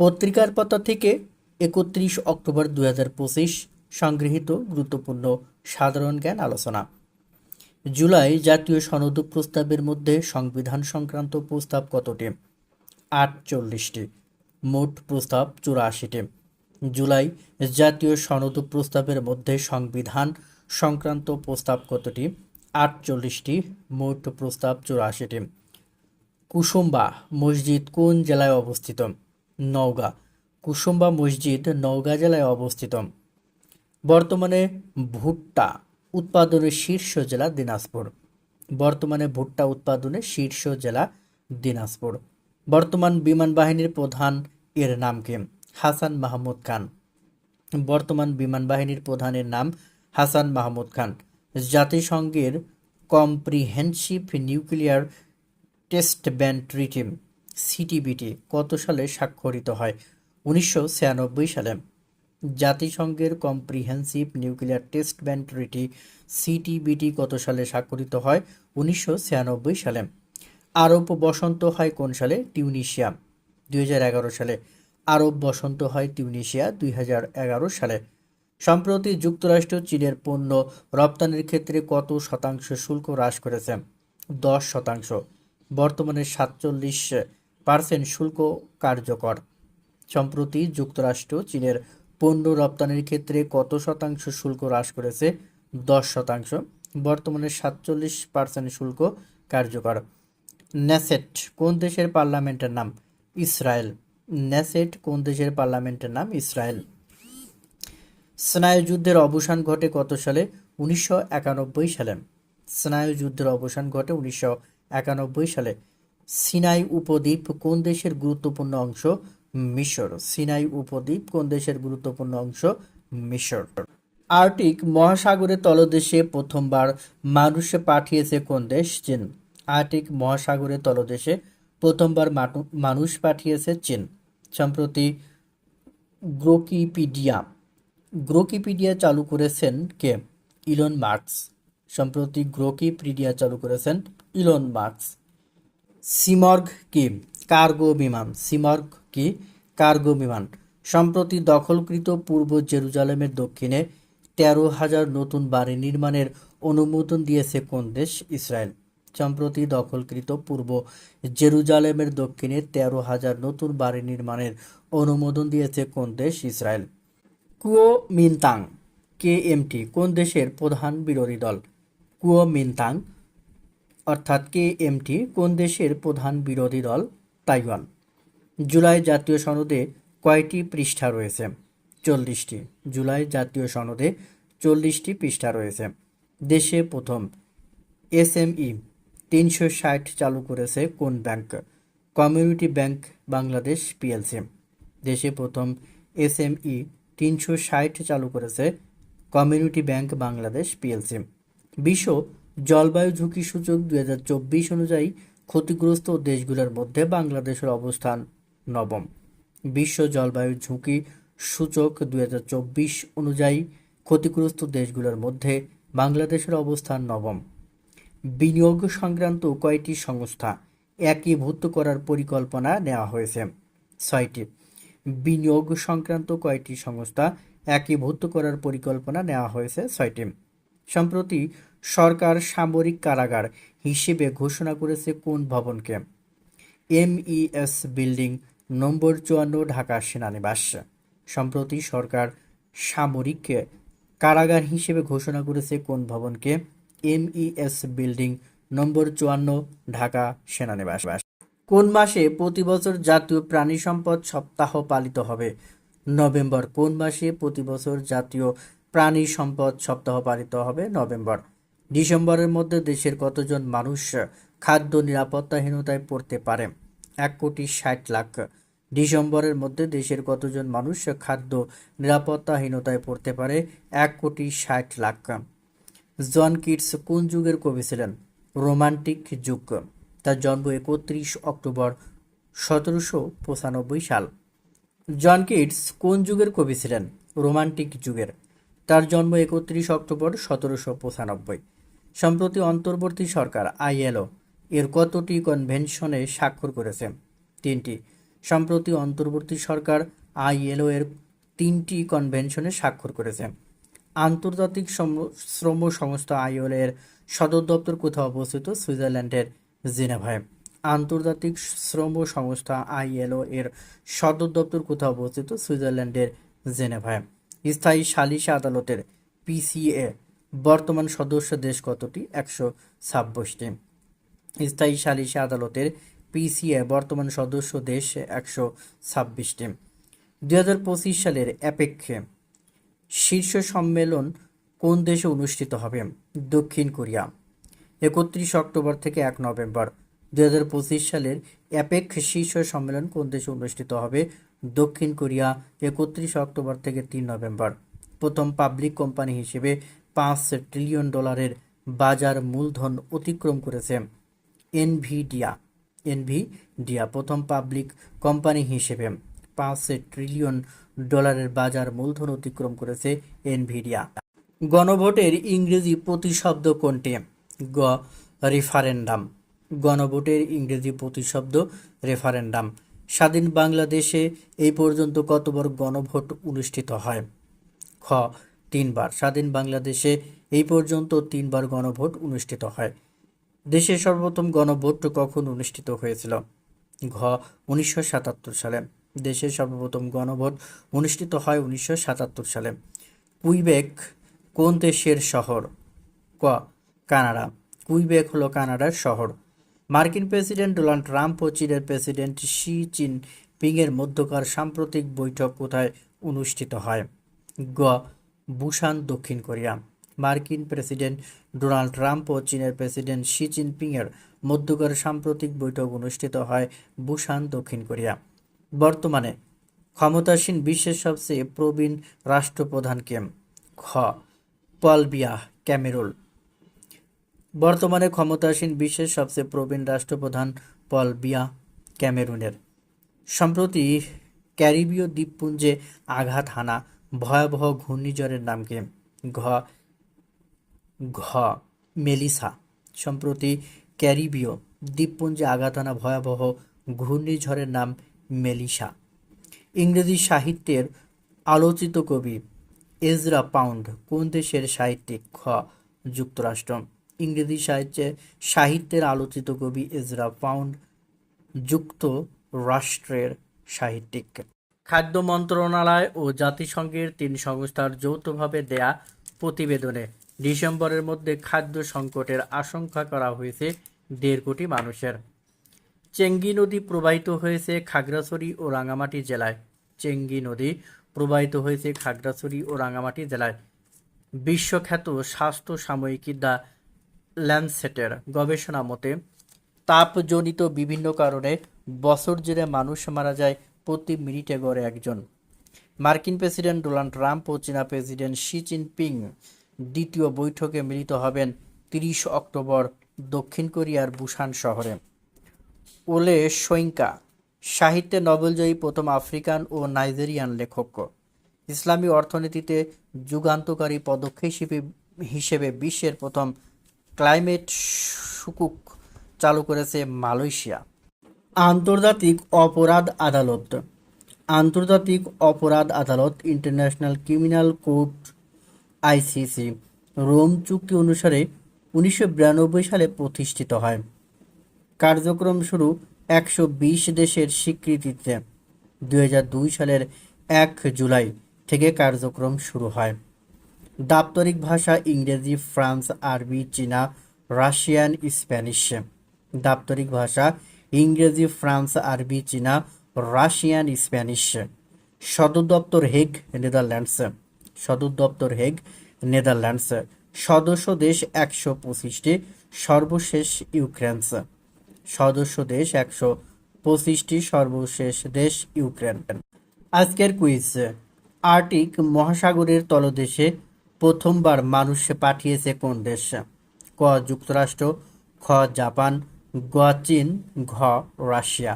পত্রিকার পাতা থেকে একত্রিশ অক্টোবর দু হাজার পঁচিশ সংগৃহীত গুরুত্বপূর্ণ সাধারণ জ্ঞান আলোচনা। জুলাই জাতীয় সনদ প্রস্তাবের মধ্যে সংবিধান সংক্রান্ত প্রস্তাব কতটি? আটচল্লিশটি। মোট প্রস্তাব চুরাশিটি। জুলাই জাতীয় সনদ প্রস্তাবের মধ্যে সংবিধান সংক্রান্ত প্রস্তাব কতটি? আটচল্লিশটি। মোট প্রস্তাব চুরাশিটি। কুসুম্বা মসজিদ কোন জেলায় অবস্থিত? নওগাঁ কুসুম্বা মসজিদ নওগাঁ জেলায় অবস্থিত। বর্তমানে ভুট্টা উৎপাদনের শীর্ষ জেলা দিনাজপুর। বর্তমানে ভুট্টা উৎপাদনের শীর্ষ জেলা দিনাজপুর। বর্তমান বিমান বাহিনীর প্রধান এর নাম কে? হাসান মাহমুদ খান। বর্তমান বিমান বাহিনীর প্রধানের নাম হাসান মাহমুদ খান। জাতিসংঘের comprehensive nuclear test ban treaty CTBT কত সালে স্বাক্ষরিত হয়? উনিশশো ছিয়ানব্বই সালে। জাতিসংঘের comprehensive nuclear test ban treaty CTBT কত সালে স্বাক্ষরিত হয়? উনিশশো ছিয়ানব্বই সালে। আরব বসন্ত হয় কোন সালে? টিউনিশিয়া। দুই হাজার এগারো সালে। আরব বসন্ত হয় টিউনিশিয়া, দুই হাজার এগারো সালে। সম্প্রতি যুক্তরাষ্ট্র চীনের পণ্য রপ্তানির ক্ষেত্রে কত শতাংশ শুল্ক হ্রাস করেছে? দশ শতাংশ। বর্তমানে সাতচল্লিশ পার্সেন্ট শুল্ক কার্যকর। সম্প্রতি যুক্তরাষ্ট্র চীনের পণ্য রপ্তানির ক্ষেত্রে কত শতাংশ শুল্ক হ্রাস করেছে? দশ শতাংশ। বর্তমানে সাতচল্লিশ পার্সেন্ট শুল্ক কার্যকর। ন্যাসেট কোন দেশের পার্লামেন্টের নাম? ইসরায়েল। ন্যাসেট কোন দেশের পার্লামেন্টের নাম? ইসরায়েল। স্নায়ুযুদ্ধের অবসান ঘটে কত সালে? উনিশশো একানব্বই সালে। স্নায়ুযুদ্ধের অবসান ঘটে উনিশশো একানব্বই সালে। সিনাই উপদ্বীপ কোন দেশের গুরুত্বপূর্ণ অংশ? মিশর। সিনাই উপদ্বীপ কোন দেশের গুরুত্বপূর্ণ অংশ? মিশর। আর্টিক মহাসাগরের তলদেশে প্রথমবার মানুষে পাঠিয়েছে কোন দেশ? চীন। আর্টিক মহাসাগরের তলদেশে প্রথমবার মানুষ পাঠিয়েছে চীন। সম্প্রতি গ্রোকিপিডিয়া। গ্রোকিপিডিয়া চালু করেছেন কে? Elon marks. সম্প্রতি গ্রোকিপিডিয়া চালু করেছেন ইলন মার্কস। সিমর্গ কি? কার্গো বিমান। সিমর্গ কি? কার্গো বিমান। সম্প্রতি দখলকৃত পূর্ব জেরুজালেমের দক্ষিণে তেরো হাজার নতুন বাড়ি নির্মাণের অনুমোদন দিয়েছে কোন দেশ? ইসরায়েল। সম্প্রতি দখলকৃত পূর্ব জেরুজালেমের দক্ষিণে তেরো হাজার নতুন বাড়ি নির্মাণের অনুমোদন দিয়েছে কোন দেশ? ইসরায়েল। কুও মিনতাং কেএমটি কোন দেশের প্রধান বিরোধী দল? কুও মিনতাং অর্থাৎ কেএমটি, কোন দেশের প্রধান বিরোধী দল? তাইওয়ান। জুলাই জাতীয় সনদে কয়টি পৃষ্ঠা রয়েছে? চল্লিশটি। জুলাই জাতীয় সনদে চল্লিশটি পৃষ্ঠা রয়েছে। দেশে প্রথম। এসএমই তিনশো ষাট চালু করেছে কোন bank? Community bank Bangladesh PLC. দেশে প্রথম। এসএমই তিনশো ষাট চালু করেছে কমিউনিটি ব্যাংক বাংলাদেশ পিএলসি। বিশ্ব জলবায়ু ঝুঁকি সূচক দুই হাজার চব্বিশ অনুযায়ী ক্ষতিগ্রস্ত দেশগুলোর মধ্যে বাংলাদেশের অবস্থান নবম। বিশ্ব জলবায়ু ঝুঁকি সূচক দুই হাজার চব্বিশ অনুযায়ী ক্ষতিগ্রস্ত দেশগুলোর মধ্যে বাংলাদেশের অবস্থান নবম। বিনিয়োগ সংক্রান্ত কয়টি সংস্থা একীভূত করার পরিকল্পনা নেওয়া হয়েছে? ছয়টি। বিনিয়োগ সংক্রান্ত কয়টি সংস্থা একীভূত করার পরিকল্পনা নেওয়া হয়েছে? ছয়টি। সম্প্রতি সরকার সামরিক কারাগার হিসেবে ঘোষণা করেছে কোন ভবনকে? এমইএস বিল্ডিং নম্বর চুয়ান্ন, ঢাকা সেনানিবাস। সম্প্রতি সরকার সামরিক কারাগার হিসেবে ঘোষণা করেছে কোন ভবনকে? এমইএস বিল্ডিং নম্বর চুয়ান্ন, ঢাকা সেনানিবাস। কোন মাসে প্রতি বছর জাতীয় প্রাণী সম্পদ সপ্তাহ পালিত হবে? নভেম্বর কোন মাসে প্রতি বছর জাতীয় প্রাণী সম্পদ সপ্তাহ পালিত হবে? নভেম্বর। ডিসেম্বরের মধ্যে দেশের কতজন মানুষ খাদ্য নিরাপত্তাহীনতায় পড়তে পারে? এক কোটি ষাট লাখ। ডিসেম্বরের মধ্যে দেশের কতজন মানুষ খাদ্য নিরাপত্তাহীনতায় পড়তে পারে? এক কোটি ষাট লাখ। জন কিটস কোন যুগের কবি ছিলেন? রোমান্টিক যুগ। তার জন্ম একত্রিশ অক্টোবর সতেরোশো পঁচানব্বই সাল। জন কিটস কোন যুগের কবি ছিলেন? রোমান্টিক যুগের। তার জন্ম একত্রিশ অক্টোবর সতেরোশো পঁচানব্বই। সম্প্রতি অন্তর্বর্তী সরকার আইএলও এর কতটি কনভেনশনে স্বাক্ষর করেছে? তিনটি। সম্প্রতি অন্তর্বর্তী সরকার আইএলও এর তিনটি কনভেনশনে স্বাক্ষর করেছে। আন্তর্জাতিক শ্রম- সংস্থা আইএলও এর সদর দপ্তর কোথাও অবস্থিত? সুইজারল্যান্ডের জেনেভায়। আন্তর্জাতিক শ্রম সংস্থা আইএলও এর সদর দপ্তর কোথাও অবস্থিত? সুইজারল্যান্ডের জেনেভায়। স্থায়ী সালিশ আদালতের পিসিএ বর্তমান সদস্য দেশ কতটি? একশো ছাব্বিশটি। স্থায়ী সালিশি আদালতের পিসিএ বর্তমান সদস্য দেশ একশো ছাব্বিশটি। দুই হাজার পঁচিশ সালের অ্যাপেক্ষে শীর্ষ সম্মেলন কোন দেশে অনুষ্ঠিত হবে? দক্ষিণ কোরিয়া। একত্রিশ অক্টোবর থেকে এক নভেম্বর। দুই হাজার পঁচিশ সালের অ্যাপেক শীর্ষ সম্মেলন কোন দেশে অনুষ্ঠিত হবে? দক্ষিণ কোরিয়া একত্রিশ অক্টোবর থেকে তিন নভেম্বর। প্রথম পাবলিক কোম্পানি হিসেবে পাঁচ ট্রিলিয়ন ডলারের বাজার মূলধন অতিক্রম করেছে এনভিডিয়া। এনভিডিয়া প্রথম পাবলিক কোম্পানি হিসেবে পাঁচ ট্রিলিয়ন ডলারের বাজার মূলধন অতিক্রম করেছে এনভিডিয়া। গণভোটের ইংরেজি প্রতিশব্দ কোনটি? গ, রেফারেন্ডাম। গণভোটের ইংরেজি প্রতিশব্দ রেফারেন্ডাম। স্বাধীন বাংলাদেশে এই পর্যন্ত কতবার গণভোট অনুষ্ঠিত হয়? খ, তিনবার। স্বাধীন বাংলাদেশে এই পর্যন্ত তিনবার গণভোট অনুষ্ঠিত হয়। দেশে সর্বপ্রথম গণভোট কখন অনুষ্ঠিত হয়েছিল? ঘ, উনিশশো সাতাত্তর সালে। দেশের সর্বপ্রথম গণভোট অনুষ্ঠিত হয় উনিশশো সাতাত্তর সালে। কুইবেক কোন দেশের শহর? ক, কানাডা। কুইবেক হলো কানাডার শহর। মার্কিন প্রেসিডেন্ট ডোনাল্ড ট্রাম্প ও চীনের প্রেসিডেন্ট শি চিন পিংয়ের মধ্যকার সাম্প্রতিক বৈঠক কোথায় অনুষ্ঠিত হয়? গ. বুসান দক্ষিণ কোরিয়া। মার্কিন প্রেসিডেন্ট ডোনাল্ড ট্রাম্প ও চীনের প্রেসিডেন্ট শি জিনপিংয়ের মধ্যকার সাম্প্রতিক বৈঠক অনুষ্ঠিত হয় বুসান দক্ষিণ কোরিয়া। বর্তমানে ক্ষমতাসীন বিশ্বের সবচেয়ে প্রবীণ রাষ্ট্রপ্রধানকে খ. পলবিয়া ক্যামেরুল। বর্তমানে ক্ষমতাসীন বিশ্বের সবচেয়ে প্রবীণ রাষ্ট্রপ্রধান পল বিয়া ক্যামেরুনের। সম্প্রতি ক্যারিবীয় দ্বীপপুঞ্জে আঘাত হানা ভয়াবহ ঘূর্ণিঝড়ের নাম কি? ঘ। ঘ। মেলিসা। সম্প্রতি ক্যারিবীয় দ্বীপপুঞ্জে আঘাত হানা ভয়াবহ ঘূর্ণিঝড়ের নাম মেলিসা। ইংরেজি সাহিত্যের আলোচিত কবি এজরা পাউন্ড কোন দেশের সাহিত্যিক? খ। যুক্তরাষ্ট্র। ইংরেজি সাহিত্যে, সাহিত্যের আলোচিত কবি এজরা পাউন্ড যুক্তরাষ্ট্রের সাহিত্যিক। খাদ্য মন্ত্রণালয় ও জাতিসংঘের তিন সংস্থার যৌথভাবে দেয়া প্রতিবেদনে ডিসেম্বরের মধ্যে খাদ্য সংকটের আশঙ্কা করা হয়েছে দেড় কোটি মানুষের। চেঙ্গি নদী প্রবাহিত হয়েছে খাগড়াছড়ি ও রাঙামাটি জেলায়। চেঙ্গি নদী প্রবাহিত হয়েছে খাগড়াছড়ি ও রাঙামাটি জেলায়। বিশ্বখ্যাত স্বাস্থ্য সাময়িকী দ্য ল্যান্ডসেটের গবেষণা মতে, তাপজনিত বিভিন্ন কারণে বছর জুড়ে মানুষ মারা যায় প্রতি মিনিটে গড়ে একজন। মার্কিন প্রেসিডেন্ট ডোনাল্ড ট্রাম্প ও চীনা প্রেসিডেন্ট শি জিনপিং দ্বিতীয় বৈঠকে মিলিত হবেন তিরিশ অক্টোবর দক্ষিণ কোরিয়ার বুসান শহরে। ওলে সোয়িঙ্কা সাহিত্যে নোবেলজয়ী প্রথম আফ্রিকান ও নাইজেরিয়ান লেখক। ইসলামী অর্থনীতিতে যুগান্তকারী পদক্ষেপ হিসেবে বিশ্বের প্রথম ক্লাইমেট সুকুক চালু করেছে মালয়েশিয়া। আন্তর্জাতিক অপরাধ আদালত। আন্তর্জাতিক অপরাধ আদালত international criminal court, ICC, Rome চুক্তি অনুসারে উনিশশো বিরানব্বই সালে প্রতিষ্ঠিত হয়। কার্যক্রম শুরু একশো বিশ দেশের স্বীকৃতিতে। দুই হাজার দুই সালের এক জুলাই থেকে কার্যক্রম শুরু হয়। দাপ্তরিক ভাষা ইংরেজি, ফ্রান্স, আরবি, চীনা, রাশিয়ান, স্প্যানিশ। দাপ্তরিক ভাষা ইংরেজি, ফ্রান্স, আরবি, চীনা, রাশিয়ান, স্প্যানিশ। সদর দপ্তর হেগ, নেদারল্যান্ডস। সদর দপ্তর হেগ, নেদারল্যান্ডস। সদস্য দেশ একশো পঁচিশটি, সর্বশেষ ইউক্রেন্স। সদস্য দেশ একশো পঁচিশটি, সর্বশেষ দেশ ইউক্রেন। আজকের কুইজ। আর্টিক মহাসাগরের তলদেশে প্রথমবার মানুষ পাঠিয়েছে কোন দেশ? ক যুক্তরাষ্ট্র খ জাপান গ চীন ঘ রাশিয়া।